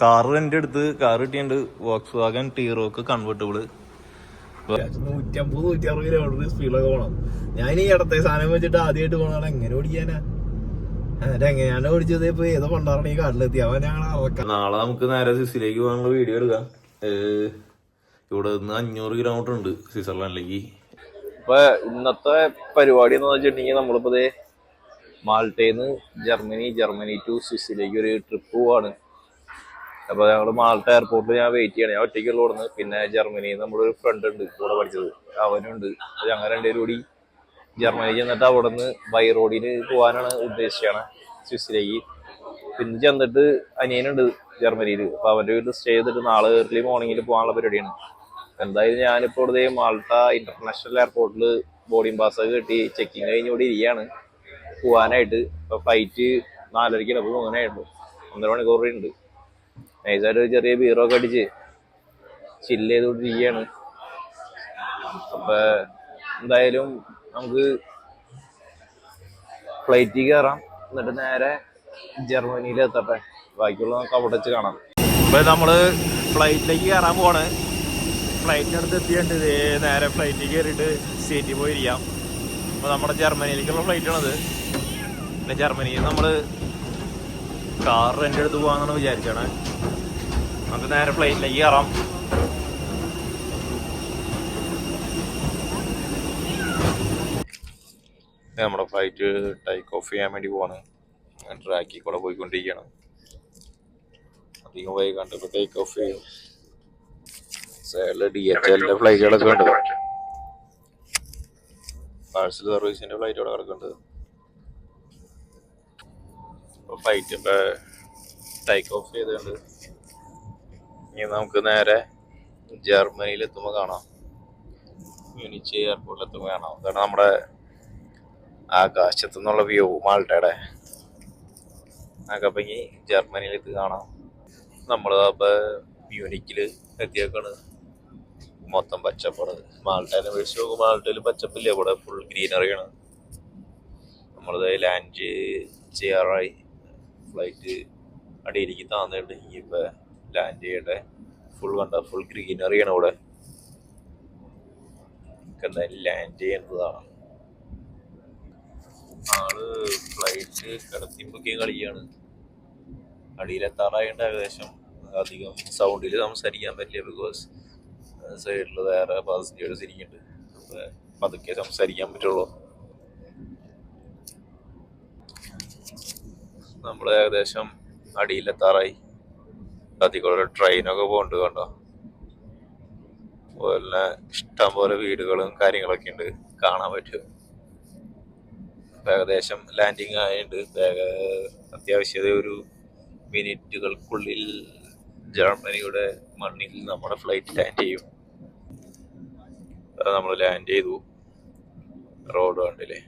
Car rent എടുത്ത് car കിട്ടിയുണ്ട് Volkswagen ടീറോക്ക് convertible നൂറ്റമ്പത് നൂറ്റി അറുപത് കിലോമീറ്റർ സ്പീഡിലൊക്കെ പോകണം ഞാൻ ഈ ഇടത്തെ സാധനം വെച്ചിട്ട് ആദ്യമായിട്ട് പോകണം എങ്ങനെ ഓടിക്കാനാ? എന്നിട്ട് എങ്ങനെയാണ് ഓടിച്ചത്? ഇപ്പൊ ഏതോ പണ്ടാണ് ഈ കാട്ടിലെത്തി. അവൻ ഞങ്ങൾ നാളെ നമുക്ക് നേരെ സ്വിസിലേക്ക് പോകാനുള്ള വീഡിയോ എടുക്കാം. ഇവിടെ നിന്ന് അഞ്ഞൂറ് കിലോമീറ്റർ ഉണ്ട് സ്വിറ്റ്സർലാൻഡിലേക്ക്. ഇപ്പൊ ഇന്നത്തെ പരിപാടി എന്ന് വെച്ചിട്ടുണ്ടെങ്കിൽ നമ്മളിപ്പോ ദേ നിന്ന് ജർമ്മനി ജർമ്മനി ടു സ്വിസിലേക്ക് ഒരു ട്രിപ്പ് പോവാണ്. അപ്പൊ ഞങ്ങൾ മാൾട്ട എയർപോർട്ടിൽ ഞാൻ വെയിറ്റ് ചെയ്യണം. ഞാൻ ഒറ്റയ്ക്കുള്ള ഓടുന്നു പിന്നെ ജർമ്മനിയിൽ നമ്മുടെ ഒരു ഫ്രണ്ട് ഉണ്ട് കൂടെ പഠിച്ചത്. അവനുണ്ട്. ഞങ്ങൾ രണ്ടുപേരും കൂടി ജർമ്മനിയിൽ ചെന്നിട്ട് അവിടെ നിന്ന് ബൈ റോഡിൽ പോകാനാണ് ഉദ്ദേശിച്ചാണ് സ്വിസിലേക്ക് പിന്നെ ചെന്നിട്ട് അനിയനുണ്ട് ജർമ്മനിയിൽ. അപ്പോൾ അവന്റെ വീട്ടിൽ സ്റ്റേ ചെയ്തിട്ട് നാളെ ഏർലി മോർണിംഗിൽ പോകാനുള്ള പരിപാടിയാണ്. എന്തായാലും ഞാനിപ്പോൾ ഇവിടെ മാൾട്ട ഇന്റർനാഷണൽ എയർപോർട്ടിൽ ബോർഡിംഗ് പാസ് ഒക്കെ കിട്ടി. ചെക്കിങ് കഴിഞ്ഞ് ഇരിക്കുകയാണ്. പോകാനായിട്ട്. ഇപ്പൊ ഫ്ലൈറ്റ് നാലരയ്ക്ക് അപ്പോൾ അങ്ങനെയായിട്ടുള്ളൂ ഒന്നര മണിക്കൂർ ഉണ്ട്. നൈസായിട്ട് ഒരു ചെറിയ ബീറോ ഒക്കെ അടിച്ച് ചില്ല് ചെയ്തുകൊണ്ടിരിക്കുകയാണ്. അപ്പൊ എന്തായാലും നമുക്ക് ഫ്ലൈറ്റിൽ കയറാം എന്നിട്ട് നേരെ ജർമ്മനിയിൽ എത്തട്ടെ. ബാക്കിയുള്ള നമുക്ക് അവിടെ വെച്ച് കാണാം. ഇപ്പൊ നമ്മൾ ഫ്ലൈറ്റിലേക്ക് കയറാൻ പോണ് ഫ്ലൈറ്റിനടുത്ത് എത്തിയുണ്ട് നേരെ ഫ്ലൈറ്റിൽ കയറിയിട്ട് സീറ്റിൽ പോയിരിക്കാം. അപ്പൊ നമ്മുടെ ജർമ്മനിയിലേക്കുള്ള ഫ്ലൈറ്റ് ആണത്. പിന്നെ ജർമ്മനിയിൽ നമ്മൾ കാർ എന്റെ എടുത്ത് പോകാമെന്നാണ് വിചാരിച്ചാണ് നമുക്ക് നേരെ ഫ്ലൈറ്റിലേക്ക് കയറാം നമ്മുടെ ഫ്ലൈറ്റ് ടേക്ക് ഓഫ് ചെയ്യാൻ വേണ്ടി പോവാണ്. ട്രാക്കിൽ കൂടെ പോയിക്കൊണ്ടിരിക്കുകയാണ് അധികം വൈകി കണ്ടപ്പോ ടേക്ക് ഓഫ് ചെയ്യും. സൈഡിൽ ഡി എച്ച് എല്ലിന്റെ ഫ്ലൈറ്റുകളൊക്കെ ഉണ്ട് പാഴ്സൽ സർവീസിന്റെ ഫ്ലൈറ്റുകളൊക്കെ കിടക്കുന്നുണ്ട്. ഫ്ലൈറ്റ് ഇപ്പൊ ടേക്ക് ഓഫ് ചെയ്തുകൊണ്ട് ഇനി നമുക്ക് നേരെ ജർമ്മനിയിൽ എത്തുമ്പോൾ കാണാം. മ്യൂണിച്ച് എയർപോർട്ടിൽ എത്തുമ്പോൾ കാണാം. അതാണ് നമ്മുടെ ആകാശത്തു നിന്നുള്ള വ്യൂ മാൾട്ടയുടെ. ഇനി ജർമ്മനിയിൽ ഇത് കാണാം. നമ്മൾ അപ്പോൾ മ്യൂണിക്കിൽ എത്തിയേക്കാണ്. മൊത്തം പച്ചപ്പാണ്. മാൾട്ടേനെ അപേക്ഷിച്ച് നോക്കും. മാൾട്ടയിൽ പച്ചപ്പില്ല? ഇവിടെ ഫുൾ ഗ്രീനറിയാണ് നമ്മളത് ലാൻഡ് ചെയ്യാറായി. ഫ്ലൈറ്റ് അടിയിലേക്ക് താന്നിട്ട് ഇപ്പോൾ ലാൻഡ് ചെയ്യട്ടെ ഫുൾ കണ്ട ഫുൾ ഗ്രീനറിയാണ് നമുക്ക് എന്തായാലും ലാൻഡ് ചെയ്യേണ്ടതാണ് ആൾ ഫ്ലൈറ്റ് കടത്തി കിടത്തിപ്പൊക്കെ കളിയാണ്. അടിയിലെത്താറായിട്ട് ഏകദേശം അധികം സൗണ്ടിൽ സംസാരിക്കാൻ പറ്റില്ല ബിക്കോസ് സൈഡിൽ വേറെ പാസഞ്ചേഴ്സ് ഇരിക്കുന്നുണ്ട് അപ്പൊ പതുക്കെ സംസാരിക്കാൻ പറ്റുള്ളൂ. നമ്മൾ ഏകദേശം അടിയിലെത്താറായി. അതികൂടെ ട്രെയിനൊക്കെ പോകണ്ട് കണ്ടോ? അതുപോലെ ഇഷ്ടം പോലെ വീടുകളും കാര്യങ്ങളൊക്കെ ഉണ്ട് കാണാൻ പറ്റും. ഏകദേശം ലാൻഡിങ് ആയിട്ടുണ്ട് അത്യാവശ്യത ഒരു മിനിറ്റുകൾക്കുള്ളിൽ ജർമ്മനിയുടെ മണ്ണിൽ നമ്മുടെ ഫ്ലൈറ്റ് ലാൻഡ് ചെയ്യും. നമ്മൾ ലാൻഡ് ചെയ്തു. റോഡ് കണ്ടില്ലേ?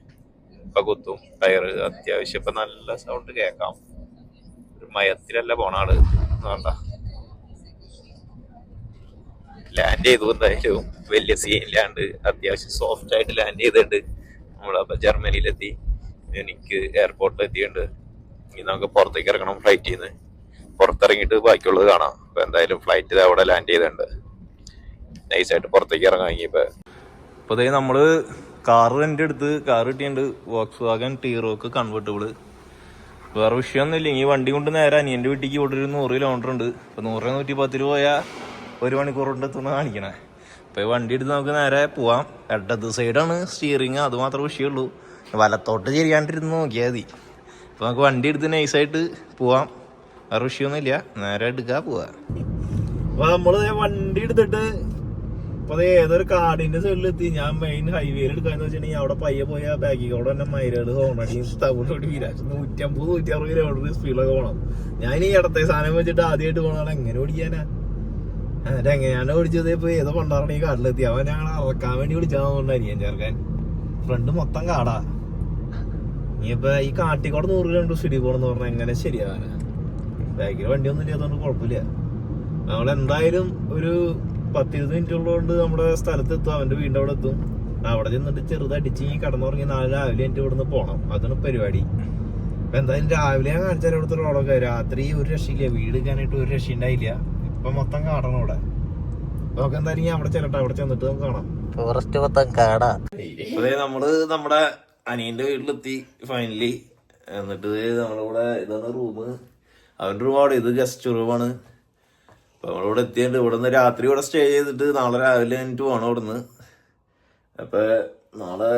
ഇപ്പൊ കുത്തും ടയർ അത്യാവശ്യം. ഇപ്പൊ നല്ല സൗണ്ട് കേക്കാം ഒരു മയത്തിലല്ല പോണ വേണ്ട. ലാൻഡ് ചെയ്തു എന്തായാലും. വലിയ സീനില്ലാണ്ട് അത്യാവശ്യം സോഫ്റ്റ് ആയിട്ട് ലാൻഡ് ചെയ്തിട്ടുണ്ട്. നമ്മളപ്പോ ജർമ്മനിയിലെത്തി. എനിക്ക് എയർപോർട്ടിൽ എത്തിയിട്ടുണ്ട്. ഇനി നമുക്ക് പുറത്തേക്ക് ഇറങ്ങണം ഫ്ലൈറ്റിൽ നിന്ന് പുറത്തിറങ്ങിയിട്ട് ബാക്കിയുള്ളത് കാണാം. അപ്പൊ എന്തായാലും ഫ്ലൈറ്റ് അവിടെ ലാൻഡ് ചെയ്തിട്ടുണ്ട്. നൈസായിട്ട് പുറത്തേക്ക് ഇറങ്ങാൻ ഇപ്പൊ അപ്പൊ നമ്മൾ കാർ റെന്റ് എടുത്ത് കാർ കിട്ടിയുണ്ട് വോക്സ് വാഗൻ ടീറോക്ക് കൺവെർട്ടബിൾ വേറെ വിഷയമൊന്നുമില്ല. ഈ വണ്ടി കൊണ്ട് നേരെ അനിയന്റെ വീട്ടിലേക്ക് ഇവിടെ ഒരു നൂറ് കിലോമീറ്റർ ഉണ്ട്. അപ്പോൾ നൂറ് നൂറ്റി പത്ത് രൂപ പോയാൽ ഒരു മണിക്കൂർ കൊണ്ട് എത്തുന്ന കാണിക്കണേ. അപ്പൊ ഈ വണ്ടി എടുത്ത് നമുക്ക് നേരെ പോവാം. ഇടത് സൈഡാണ് സ്റ്റിയറിങ് അത് മാത്രമേ വിഷയമുള്ളൂ. വലത്തോട്ട് ചെരിയാണ്ടിരുന്ന് നോക്കിയാൽ മതി. അപ്പൊ നമുക്ക് വണ്ടി എടുത്ത് നൈസായിട്ട് പോവാം. വേറെ വിഷയമൊന്നുമില്ല. നേരെ എടുക്കുക പോവാ. അപ്പോൾ നമ്മൾ വണ്ടി എടുത്തിട്ട് ഇപ്പൊ അത് ഏതൊരു കാടിന്റെ സൈഡിൽ എത്തി. ഞാൻ മെയിൻ ഹൈവേയിൽ എടുക്കാന്ന് വെച്ചിട്ടുണ്ടെങ്കിൽ അവിടെ പയ്യെ പോയ ബാക്കിക്കോടെ തന്നെ മൈരകൾ ഹോണടിയും തവിടോട് വീരാച്ച് നൂറ്റമ്പത് നൂറ്റി അറുപത് കിലോമീറ്റർ സ്പീഡിലൊക്കെ പോകണം ഞാൻ ഈ ഇടത്തെ സാധനം വെച്ചിട്ട് ആദ്യമായിട്ട് പോകണം എങ്ങനെ ഓടിക്കാനാ? എന്നിട്ട് എങ്ങനെയാണ് ഓടിച്ചത്? ഇപ്പൊ ഏതോ പണ്ടാറണ ഈ കാട്ടിലെത്തി അവൻ ഞങ്ങൾ അറക്കാൻ വേണ്ടി ഞാൻ ചേർക്കാൻ ഫ്രണ്ട് മൊത്തം കാടാ. ഇനിയിപ്പൊ ഈ കാട്ടിക്കോടെ നൂറ് കിലോമീറ്റർ സ്പീഡിൽ പോകണമെന്ന് പറഞ്ഞാൽ എങ്ങനെ ശരിയാവാനാ ബാക്കിൽ വണ്ടിയൊന്നും ഇല്ലാത്തതുകൊണ്ട് കുഴപ്പമില്ല. നമ്മൾ എന്തായാലും ഒരു പത്തിരുപത് മിനിറ്റ് ഉള്ളതുകൊണ്ട് നമ്മുടെ സ്ഥലത്ത് എത്തും അവന്റെ വീടിന്റെ അവിടെ എത്തും. അവിടെ ചെന്നിട്ട് ചെറുതടിച്ച് ഈ കടന്നുറങ്ങി നാളെ രാവിലെ എനിക്ക് ഇവിടുന്ന് പോണം. അതാണ് പരിപാടി. അപ്പൊ എന്തായാലും രാവിലെ ഞാൻ കാണിച്ചാൽ ഇവിടുത്തെ റോഡൊക്കെ രാത്രി ഒരു രക്ഷയില്ല. വീട് എടുക്കാനായിട്ട് ഒരു രക്ഷ ഉണ്ടായില്ല. ഇപ്പൊ മൊത്തം കാണണം ഇവിടെ. നമുക്ക് എന്തായാലും ഞാൻ അവിടെ ചെല്ലട്ടെ. അവിടെ ചെന്നിട്ട് നമുക്ക് കാണാം. ഫോറസ്റ്റ് മൊത്തം കാടാ. അതെ നമ്മൾ നമ്മുടെ അനിയന്റെ വീട്ടിലെത്തി ഫൈനലി എന്നിട്ട് നമ്മളിവിടെ ഇതാണ് റൂം അവന്റെ റൂമാണ് ഇത് ഗസ്റ്റ് റൂമാണ് അപ്പൊ നമ്മളിവിടെ എത്തിയിട്ടുണ്ട് ഇവിടെ നിന്ന് രാത്രി ഇവിടെ സ്റ്റേ ചെയ്തിട്ട് നാളെ രാവിലെ എനിക്ക് പോകണം ഇവിടെ നിന്ന് അപ്പോൾ നാളെ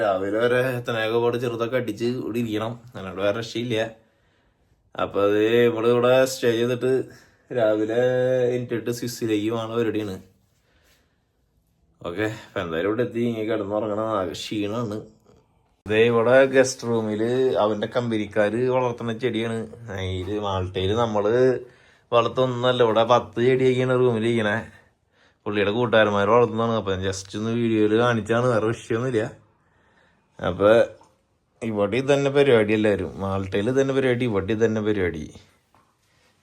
രാവിലെ വരെ തനയൊക്കെ പാട് ചെറുതൊക്കെ അടിച്ച് ഇവിടെ ഇരിക്കണം. അല്ലാണ്ട് വേറെ രക്ഷയില്ല. അപ്പൊ അത് നമ്മളിവിടെ സ്റ്റേ ചെയ്തിട്ട് രാവിലെ എനിട്ടിട്ട് സ്വിസ്സിലേക്ക് പോകണ പരിപാടിയാണ്. ഓക്കെ അപ്പം എന്തായാലും ഇവിടെ എത്തി. ഇങ്ങനെ കിടന്നുറങ്ങണം. ആകെ ക്ഷീണമാണ് അതേ ഇവിടെ ഗസ്റ്റ് റൂമിൽ അവന്റെ കമ്പനിക്കാർ വളർത്തുന്ന ചെടിയാണ്. അതിൽ മാൾട്ടയിൽ നമ്മൾ വളർത്തൊന്നല്ല ഇവിടെ പത്ത് ചെടിയൊക്കെയാണ് റൂമിലിരിക്കണേ പുള്ളിയുടെ കൂട്ടുകാരന്മാർ വളർത്തുന്നതാണ്. അപ്പം ജസ്റ്റ് ഒന്ന് വീഡിയോയിൽ കാണിച്ചാണ് വേറെ വിഷയമൊന്നുമില്ല. അപ്പോൾ ഇവിടെ തന്നെ പരിപാടി എല്ലാവരും. മാൾട്ടയിൽ തന്നെ പരിപാടി ഇവിടെ തന്നെ പരിപാടി.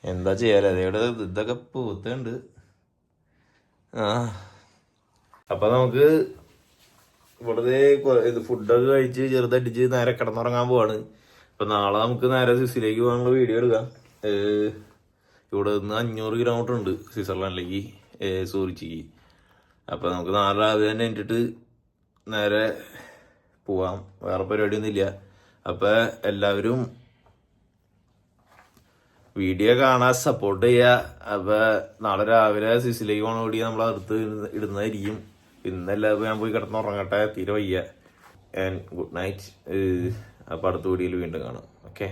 എന്താ ചെയ്യാലോ? അതേടെ ഇതൊക്കെ പൂത്തുണ്ട്. ആ. അപ്പം നമുക്ക് ഇവിടുത്തെ കൊ- ഇത് ഫുഡൊക്കെ കഴിച്ച് ചെറുതടിച്ച് നേരെ കിടന്നുറങ്ങാൻ പോവാണ്. അപ്പം നാളെ നമുക്ക് നേരെ സ്വിസിലേക്ക് പോകാനുള്ള വീഡിയോ എടുക്കാം. ഏഹ് ഇവിടെ നിന്ന് അഞ്ഞൂറ് കിലോമീറ്റർ ഉണ്ട് സ്വിറ്റ്സർലാൻഡിലേക്ക് സൂറിച്ചിക്ക്. അപ്പോൾ നമുക്ക് നാളെ രാവിലെ തന്നെ എന്നിട്ട് നേരെ പോവാം. വേറെ പരിപാടിയൊന്നും ഇല്ല അപ്പൊ എല്ലാവരും വീഡിയോ കാണാൻ സപ്പോർട്ട് ചെയ്യുക അപ്പോൾ നാളെ രാവിലെ സിസിലേക്ക് പോണ കൂടി നമ്മൾ അടുത്ത് ഇടുന്നതായിരിക്കും. ഇന്നെല്ലാം ഞാൻ പോയി കിടന്ന് ഉറങ്ങട്ടെ തീരെ വയ്യ. ആൻഡ് ഗുഡ് നൈറ്റ് അപ്പോൾ അടുത്ത വീഡിയോയിൽ വീണ്ടും കാണാം. ഓക്കെ